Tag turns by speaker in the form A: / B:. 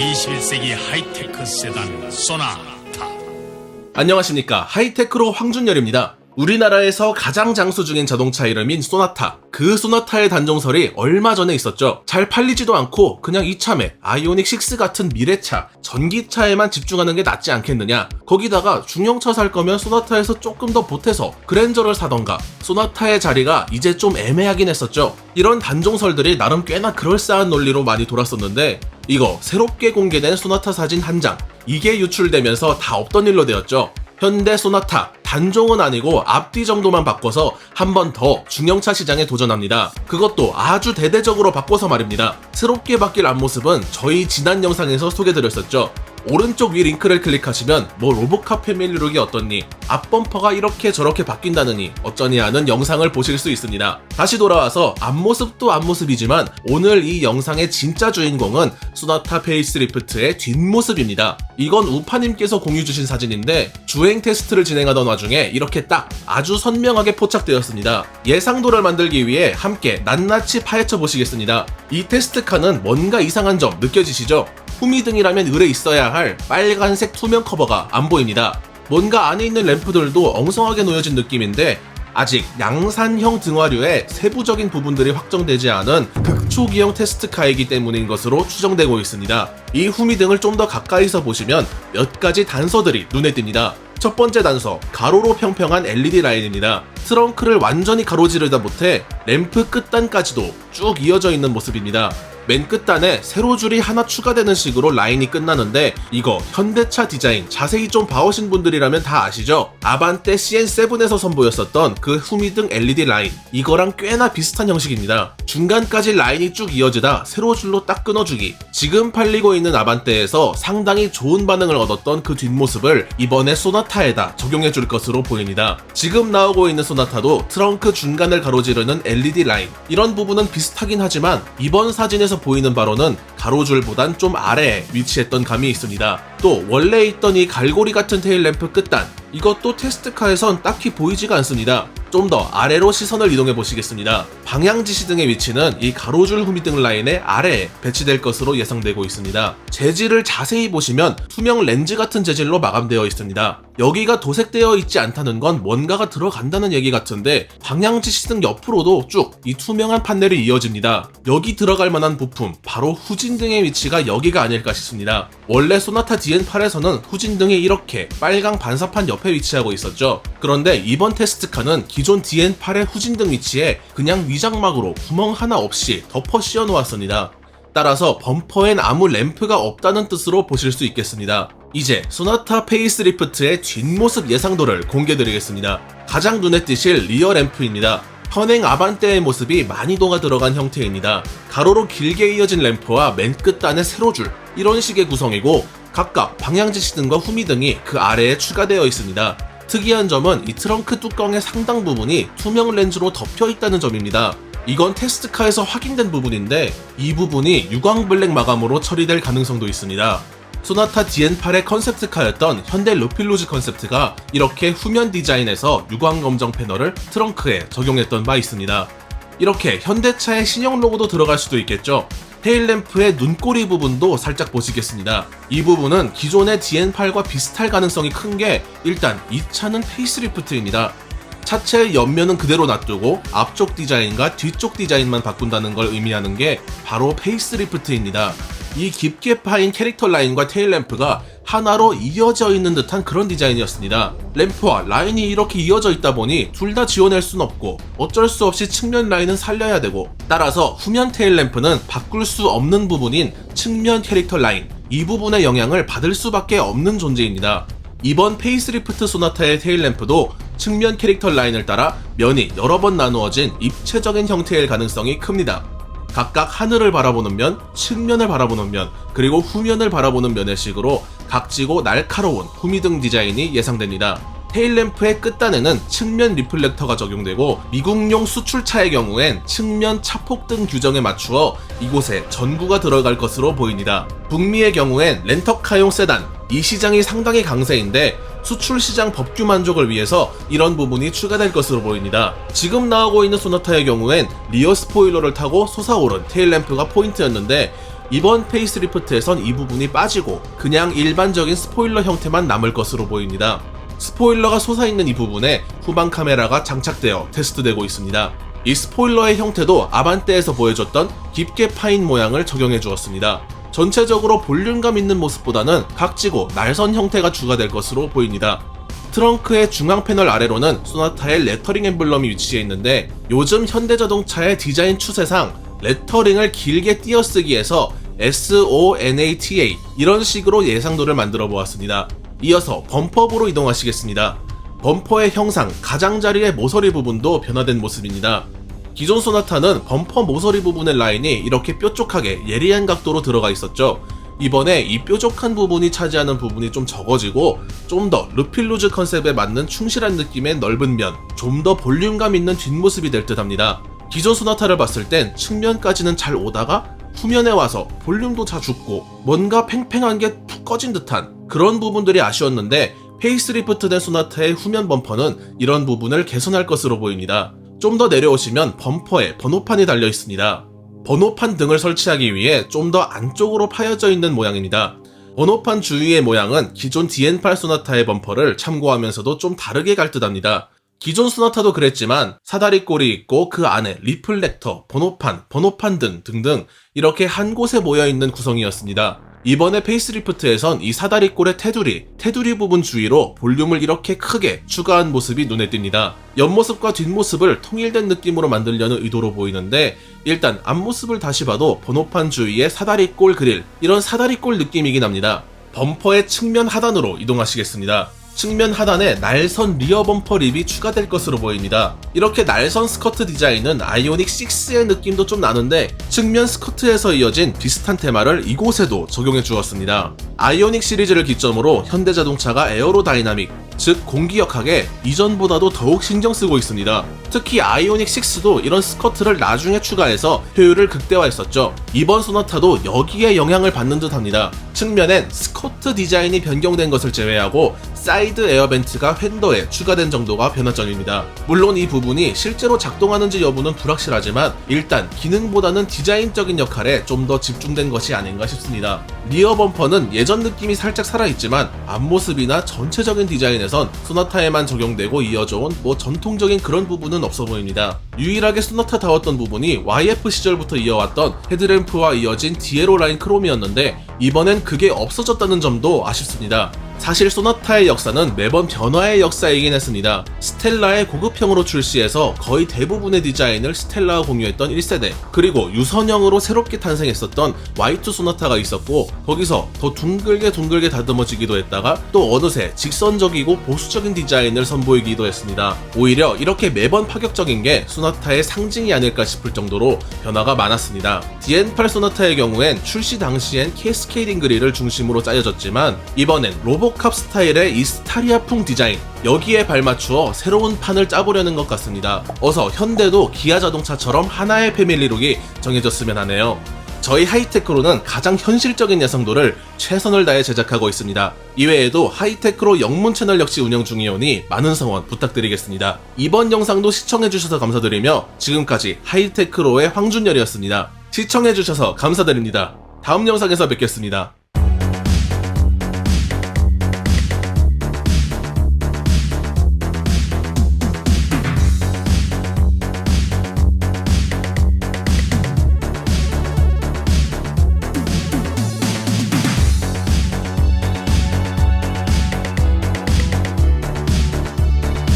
A: 21세기 하이테크 세단 소나타
B: 안녕하십니까 하이테크로 황준열입니다. 우리나라에서 가장 장수 중인 자동차 이름인 소나타. 그 소나타의 단종설이 얼마 전에 있었죠. 잘 팔리지도 않고 그냥 이참에 아이오닉 6 같은 미래차, 전기차에만 집중하는 게 낫지 않겠느냐. 거기다가 중형차 살 거면 소나타에서 조금 더 보태서 그랜저를 사던가. 소나타의 자리가 이제 좀 애매하긴 했었죠. 이런 단종설들이 나름 꽤나 그럴싸한 논리로 많이 돌았었는데 이거 새롭게 공개된 소나타 사진 한 장. 이게 유출되면서 다 없던 일로 되었죠. 현대 소나타 단종은 아니고 앞뒤 정도만 바꿔서 한 번 더 중형차 시장에 도전합니다. 그것도 아주 대대적으로 바꿔서 말입니다. 새롭게 바뀔 앞모습은 저희 지난 영상에서 소개드렸었죠. 오른쪽 위 링크를 클릭하시면 뭐 로보카 패밀리룩이 어떻니 앞범퍼가 이렇게 저렇게 바뀐다느니 어쩌니 하는 영상을 보실 수 있습니다. 다시 돌아와서 앞모습도 앞모습이지만 오늘 이 영상의 진짜 주인공은 소나타 페이스리프트의 뒷모습입니다. 이건 우파님께서 공유 주신 사진인데 주행 테스트를 진행하던 와중에 이렇게 딱 아주 선명하게 포착되었습니다. 예상도를 만들기 위해 함께 낱낱이 파헤쳐 보시겠습니다. 이 테스트카는 뭔가 이상한 점 느껴지시죠? 후미등이라면 의뢰 있어야 할 빨간색 투명 커버가 안 보입니다. 뭔가 안에 있는 램프들도 엉성하게 놓여진 느낌인데 아직 양산형 등화류의 세부적인 부분들이 확정되지 않은 극초기형 테스트카이기 때문인 것으로 추정되고 있습니다. 이 후미등을 좀 더 가까이서 보시면 몇 가지 단서들이 눈에 띕니다. 첫 번째 단서, 가로로 평평한 LED 라인입니다. 트렁크를 완전히 가로지르다 못해 램프 끝단까지도 쭉 이어져 있는 모습입니다. 맨 끝단에 세로 줄이 하나 추가되는 식으로 라인이 끝나는데 이거 현대차 디자인 자세히 좀 봐오신 분들이라면 다 아시죠? 아반떼 CN7에서 선보였었던 그 후미등 LED 라인 이거랑 꽤나 비슷한 형식입니다. 중간까지 라인이 쭉 이어지다 세로 줄로 딱 끊어주기 지금 팔리고 있는 아반떼에서 상당히 좋은 반응을 얻었던 그 뒷모습을 이번에 소나타에다 적용해 줄 것으로 보입니다. 지금 나오고 있는 소나타도 트렁크 중간을 가로지르는 LED 라인 이런 부분은 비슷하긴 하지만 이번 사진에서 보이는 바로는 가로줄보단 좀 아래에 위치했던 감이 있습니다. 또 원래 있던 이 갈고리 같은 테일 램프 끝단 이것도 테스트카에선 딱히 보이지가 않습니다. 좀 더 아래로 시선을 이동해 보시겠습니다. 방향 지시 등의 위치는 이 가로줄 후미등 라인의 아래에 배치될 것으로 예상되고 있습니다. 재질을 자세히 보시면 투명 렌즈 같은 재질로 마감되어 있습니다. 여기가 도색되어 있지 않다는 건 뭔가가 들어간다는 얘기 같은데 방향 지시 등 옆으로도 쭉 이 투명한 판넬이 이어집니다. 여기 들어갈 만한 부품 바로 후진 등의 위치가 여기가 아닐까 싶습니다. 원래 소나타 DN8에서는 후진 등이 이렇게 빨강 반사판 옆에 위치하고 있었죠. 그런데 이번 테스트카는 기존 DN8의 후진등 위치에 그냥 위장막으로 구멍 하나 없이 덮어 씌워 놓았습니다. 따라서 범퍼엔 아무 램프가 없다는 뜻으로 보실 수 있겠습니다. 이제 소나타 페이스리프트의 뒷모습 예상도를 공개드리겠습니다. 가장 눈에 띄실 리어 램프입니다. 현행 아반떼의 모습이 많이 도가 들어간 형태입니다. 가로로 길게 이어진 램프와 맨 끝단의 세로줄 이런 식의 구성이고 각각 방향지시 등과 후미 등이 그 아래에 추가되어 있습니다. 특이한 점은 이 트렁크 뚜껑의 상당 부분이 투명 렌즈로 덮여 있다는 점입니다. 이건 테스트카에서 확인된 부분인데 이 부분이 유광 블랙 마감으로 처리될 가능성도 있습니다. 소나타 DN8의 컨셉트카였던 현대 루필로즈 컨셉트가 이렇게 후면 디자인에서 유광 검정 패널을 트렁크에 적용했던 바 있습니다. 이렇게 현대차의 신형 로고도 들어갈 수도 있겠죠. 테일램프의 눈꼬리 부분도 살짝 보시겠습니다. 이 부분은 기존의 DN8과 비슷할 가능성이 큰 게 일단 이 차는 페이스리프트입니다. 차체의 옆면은 그대로 놔두고 앞쪽 디자인과 뒤쪽 디자인만 바꾼다는 걸 의미하는 게 바로 페이스리프트입니다. 이 깊게 파인 캐릭터 라인과 테일 램프가 하나로 이어져 있는 듯한 그런 디자인이었습니다. 램프와 라인이 이렇게 이어져 있다 보니 둘 다 지원할 순 없고 어쩔 수 없이 측면 라인은 살려야 되고 따라서 후면 테일 램프는 바꿀 수 없는 부분인 측면 캐릭터 라인 이 부분의 영향을 받을 수밖에 없는 존재입니다. 이번 페이스리프트 소나타의 테일 램프도 측면 캐릭터 라인을 따라 면이 여러 번 나누어진 입체적인 형태일 가능성이 큽니다. 각각 하늘을 바라보는 면, 측면을 바라보는 면, 그리고 후면을 바라보는 면의 식으로 각지고 날카로운 후미등 디자인이 예상됩니다. 테일램프의 끝단에는 측면 리플렉터가 적용되고 미국용 수출차의 경우엔 측면 차폭 등 규정에 맞추어 이곳에 전구가 들어갈 것으로 보입니다. 북미의 경우엔 렌터카용 세단, 이 시장이 상당히 강세인데 수출 시장 법규 만족을 위해서 이런 부분이 추가될 것으로 보입니다. 지금 나오고 있는 소나타의 경우엔 리어 스포일러를 타고 솟아오른 테일램프가 포인트였는데 이번 페이스리프트에선 이 부분이 빠지고 그냥 일반적인 스포일러 형태만 남을 것으로 보입니다. 스포일러가 솟아있는 이 부분에 후방 카메라가 장착되어 테스트되고 있습니다. 이 스포일러의 형태도 아반떼에서 보여줬던 깊게 파인 모양을 적용해 주었습니다. 전체적으로 볼륨감 있는 모습보다는 각지고 날선 형태가 추가될 것으로 보입니다. 트렁크의 중앙 패널 아래로는 소나타의 레터링 엠블럼이 위치해 있는데 요즘 현대 자동차의 디자인 추세상 레터링을 길게 띄어쓰기해서 SONATA 이런 식으로 예상도를 만들어 보았습니다. 이어서 범퍼부로 이동하시겠습니다. 범퍼의 형상, 가장자리의 모서리 부분도 변화된 모습입니다. 기존 소나타는 범퍼 모서리 부분의 라인이 이렇게 뾰족하게 예리한 각도로 들어가 있었죠. 이번에 이 뾰족한 부분이 차지하는 부분이 좀 적어지고 좀더 루필루즈 컨셉에 맞는 충실한 느낌의 넓은 면, 좀 더 볼륨감 있는 뒷모습이 될 듯 합니다. 기존 소나타를 봤을 땐 측면까지는 잘 오다가 후면에 와서 볼륨도 다 죽고 뭔가 팽팽한 게 푹 꺼진 듯한 그런 부분들이 아쉬웠는데 페이스리프트된 소나타의 후면 범퍼는 이런 부분을 개선할 것으로 보입니다. 좀 더 내려오시면 범퍼에 번호판이 달려 있습니다. 번호판 등을 설치하기 위해 좀 더 안쪽으로 파여져 있는 모양입니다. 번호판 주위의 모양은 기존 DN8 소나타의 범퍼를 참고하면서도 좀 다르게 갈 듯합니다. 기존 소나타도 그랬지만 사다리 꼴이 있고 그 안에 리플렉터, 번호판, 번호판 등 등등 이렇게 한 곳에 모여 있는 구성이었습니다. 이번에 페이스리프트에선 이 사다리꼴의 테두리, 테두리 부분 주위로 볼륨을 이렇게 크게 추가한 모습이 눈에 띕니다. 옆모습과 뒷모습을 통일된 느낌으로 만들려는 의도로 보이는데 일단 앞모습을 다시 봐도 번호판 주위에 사다리꼴 그릴 이런 사다리꼴 느낌이긴 합니다. 범퍼의 측면 하단으로 이동하시겠습니다. 측면 하단에 날선 리어 범퍼 립이 추가될 것으로 보입니다. 이렇게 날선 스커트 디자인은 아이오닉 6의 느낌도 좀 나는데 측면 스커트에서 이어진 비슷한 테마를 이곳에도 적용해 주었습니다. 아이오닉 시리즈를 기점으로 현대자동차가 에어로다이나믹, 즉 공기역학에 이전보다도 더욱 신경 쓰고 있습니다. 특히 아이오닉 6도 이런 스커트를 나중에 추가해서 효율을 극대화했었죠. 이번 소나타도 여기에 영향을 받는 듯 합니다. 측면엔 스커트 디자인이 변경된 것을 제외하고 사이드 에어벤트가 휀더에 추가된 정도가 변화점입니다. 물론 이 부분이 실제로 작동하는지 여부는 불확실하지만 일단 기능보다는 디자인적인 역할에 좀 더 집중된 것이 아닌가 싶습니다. 리어 범퍼는 예전 느낌이 살짝 살아있지만 앞모습이나 전체적인 디자인에선 소나타에만 적용되고 이어져온 뭐 전통적인 그런 부분은 없어 보입니다. 유일하게 소나타다웠던 부분이 YF 시절부터 이어왔던 헤드램프와 이어진 디에로 라인 크롬이었는데 이번엔 그게 없어졌다는 점도 아쉽습니다. 사실 소나타의 역사는 매번 변화의 역사이긴 했습니다. 스텔라의 고급형으로 출시해서 거의 대부분의 디자인을 스텔라와 공유했던 1세대, 그리고 유선형으로 새롭게 탄생했었던 Y2 소나타가 있었고, 거기서 더 둥글게 둥글게 다듬어지기도 했다가 또 어느새 직선적이고 보수적인 디자인을 선보이기도 했습니다. 오히려 이렇게 매번 파격적인 게 소나타의 상징이 아닐까 싶을 정도로 변화가 많았습니다. DN8 소나타의 경우엔 출시 당시엔 캐스케이딩 그릴을 중심으로 짜여졌지만 이번엔 로 보캅 스타일의 이 스타리아풍 디자인 여기에 발맞추어 새로운 판을 짜보려는 것 같습니다. 어서 현대도 기아 자동차처럼 하나의 패밀리룩이 정해졌으면 하네요. 저희 하이테크로는 가장 현실적인 예상도를 최선을 다해 제작하고 있습니다. 이외에도 하이테크로 영문 채널 역시 운영 중이오니 많은 성원 부탁드리겠습니다. 이번 영상도 시청해주셔서 감사드리며 지금까지 하이테크로의 황준열이었습니다. 시청해주셔서 감사드립니다. 다음 영상에서 뵙겠습니다.